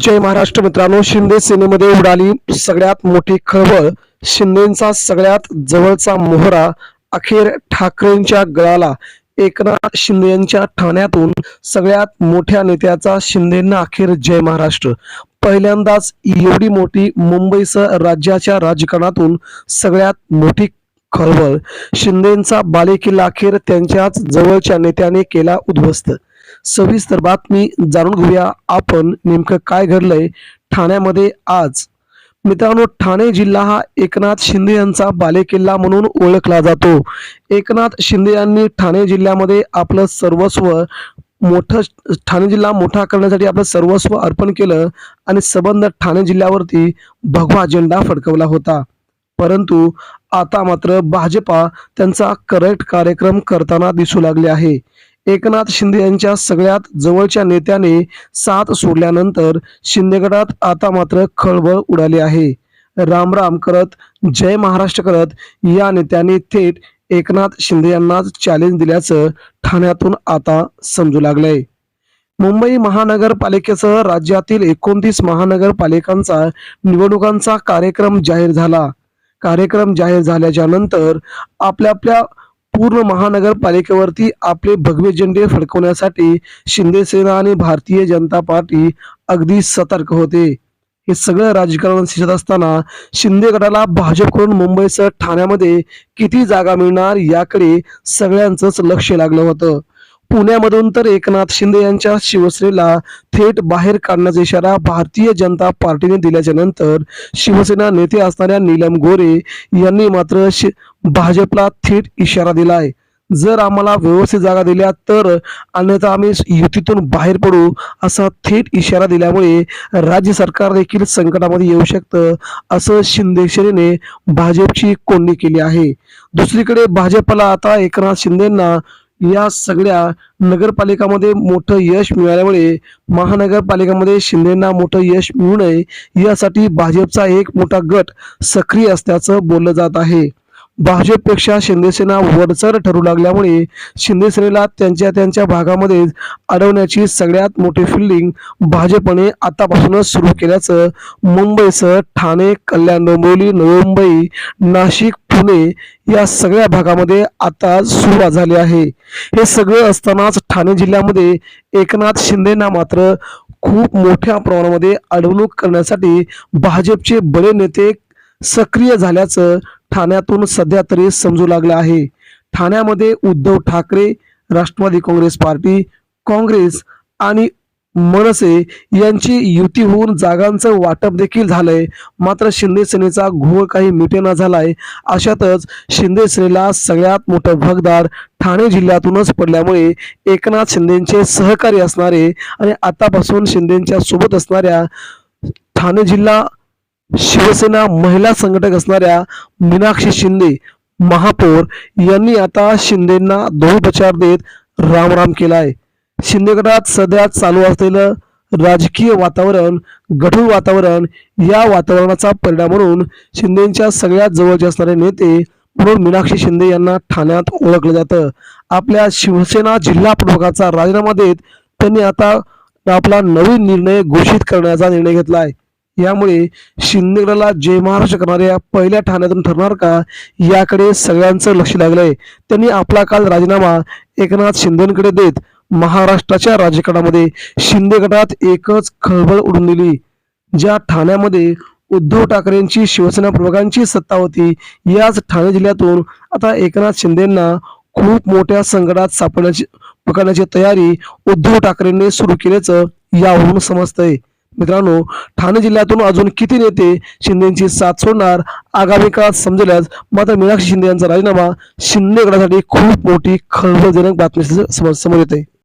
जय महाराष्ट्र मित्रांनो शिंदे सेनेमध्ये उडाली सगळ्यात मोठी खळबळ. शिंदेचा सगळ्यात जवळचा मोहरा अखेर ठाकरेंच्या गळाला. एकनाथ शिंदे यांच्या ठाण्यातून सगळ्यात मोठ्या नेत्याचा शिंदेंना अखेर जय महाराष्ट्र. पहिल्यांदाच एवढी मोठी मुंबईसह राज्याच्या राजकारणातून सगळ्यात मोठी खळबळ. शिंदेचा बालेकिल्ला अखेर त्यांच्याच जवळच्या नेत्याने केला उद्ध्वस्त. सविस्तर बातमी जाणून घेऊया. आपण नेमकं काय घडलंय ठाण्यामध्ये आज? मित्रांनो ठाणे जिल्हा हा एकनाथ शिंदे यांचा बालेकिल्ला म्हणून ओळखला जातो. एकनाथ शिंदे यांनी ठाणे जिल्ह्यामध्ये आपलं सर्वस्व मोठं ठाणे जिल्हा मोठा करण्यासाठी आपलं सर्वस्व अर्पण केलं आणि सबंध ठाणे जिल्ह्यावरती भगवा झेंडा फडकवला होता. परंतु आता मात्र भाजपा त्यांचा करेक्ट कार्यक्रम करताना दिसू लागले आहे. एकनाथ शिंदे यांच्या सगळ्यात जवळच्या नेत्याने साथ सोडल्यानंतर शिंदेगडात आता मात्र खळबळ उडाली आहे. राम राम करत जय महाराष्ट्र करत या नेत्यांनी थेट एकनाथ शिंदे यांनाच चॅलेंज दिल्याचं ठाण्यातून आता समजू लागलंय. मुंबई महानगरपालिकेसह राज्यातील एकोणतीस महानगरपालिकांचा निवडणुकांचा कार्यक्रम जाहीर झाला. कार्यक्रम जाहीर झाल्याच्यानंतर आपल्या आपल्या पूर्ण महानगरपालिकेवरती आपले भगवे झेंडे फडकवण्यासाठी शिंदेसेना आणि भारतीय जनता पार्टी अगदी सतर्क होते. हे सगळं राजकारण दिसत असताना शिंदे गटाला भाजपकडून मुंबईसह ठाण्यामध्ये किती जागा मिळणार याकडे सगळ्यांचंच लक्ष लागलं होतं. पुण्यामधून तर एकनाथ शिंदे यांच्या शिवसेनेला थेट बाहेर काढण्याचा इशारा भारतीय जनता पार्टीने दिल्याच्या नंतर शिवसेना नेते असणाऱ्या नीलम गोरे यांनी मात्र शि भाजपला थेट इशारा दिलाय जर आम्हाला व्यवस्थित जागा दिल्या तर अन्यथा आम्ही युतीतून बाहेर पडू असा थेट इशारा दिल्यामुळे राज्य सरकार देखील संकटामध्ये येऊ शकतं असं शिंदे सेनेने भाजपची कोंडी केली आहे. दुसरीकडे भाजपला आता एकनाथ शिंदेंना या सगळ्या नगरपालिकामध्ये मोठं यश मिळाल्यामुळे महानगरपालिकामध्ये शिंदेना मोठं यश मिळू नये यासाठी भाजपचा एक मोठा गट सक्रिय असल्याचं बोललं जात आहे. भाजपपेक्षा शिंदेसेना वरचर ठरू लागल्यामुळे शिंदेसेनेला त्यांच्या त्यांच्या भागामध्ये अडवण्याची सगळ्यात मोठी फिल्डिंग भाजपने आतापासूनच सुरू केल्याचं मुंबईसह ठाणे कल्याण डोंबिवली नवी मुंबई नाशिक पुणे या सगळ्या भागामध्ये आता सुरुवात झाली आहे. हे सगळं असतानाच ठाणे जिल्ह्यामध्ये एकनाथ शिंदेना मात्र खूप मोठ्या प्रमाणामध्ये अडवणूक करण्यासाठी भाजपचे बडे नेते सक्रिय झाल्याचं ठाण्यातून सध्या तरी समजू लागलं आहे. ठाण्यामध्ये Uddhav Thackeray Rashtravadi Congress party Congress आणि मनसे यांची युती होऊन जागांचं वाटप देखील झालंय. मात्र शिंदे सेनेचा घोळ काही मिटेना झालाय. अशातच शिंदे सेनेला सगळ्यात मोठं भगदार ठाणे जिल्ह्यातूनच पडल्यामुळे एकनाथ शिंदेचे सहकारी असणारे आणि आतापासून शिंदेच्या सोबत असणाऱ्या ठाणे जिल्हा शिवसेना महिला संघटक असणाऱ्या मीनाक्षी शिंदे महापौर यांनी आता शिंदेंना धोळप्रचार देत रामराम केलाय. शिंदे गटात सध्या चालू असलेलं राजकीय वातावरण गढूळ वातावरण या वातावरणाचा परिणाम म्हणून शिंदेच्या सगळ्यात जवळचे असणारे नेते म्हणून मीनाक्षी शिंदे यांना ठाण्यात ओळखलं जातं. आपल्या शिवसेना जिल्हा प्रमुखाचा राजीनामा देत त्यांनी आता आपला नवीन निर्णय घोषित करण्याचा निर्णय घेतलाय. यामुळे शिंदेगडाला जय महाराष्ट्र करणाऱ्या पहिल्या ठाण्यातून ठरणार का याकडे सगळ्यांचं लक्ष लागलंय. त्यांनी आपला काल राजीनामा एकनाथ शिंदेकडे देत महाराष्ट्राच्या राजकारणामध्ये शिंदे गटात एकच खळबळ उडून दिली. ज्या ठाण्यामध्ये उद्धव ठाकरेंची शिवसेना प्रमुखांची सत्ता होती याच ठाणे जिल्ह्यातून आता एकनाथ शिंदेंना खूप मोठ्या संकटात सापडण्याची पकडण्याची तयारी उद्धव ठाकरेंनी सुरू केल्याचं यावरून समजतंय. मित्रांनो ठाणे जिल्ह्यातून अजून किती नेते शिंदेची साथ सोडणार? आगामी काळात समजल्यास मात्र मीनाक्षी शिंदे यांचा राजीनामा शिंदे गटासाठी खूप मोठी खळबळजनक बातमी समोर समोर येते.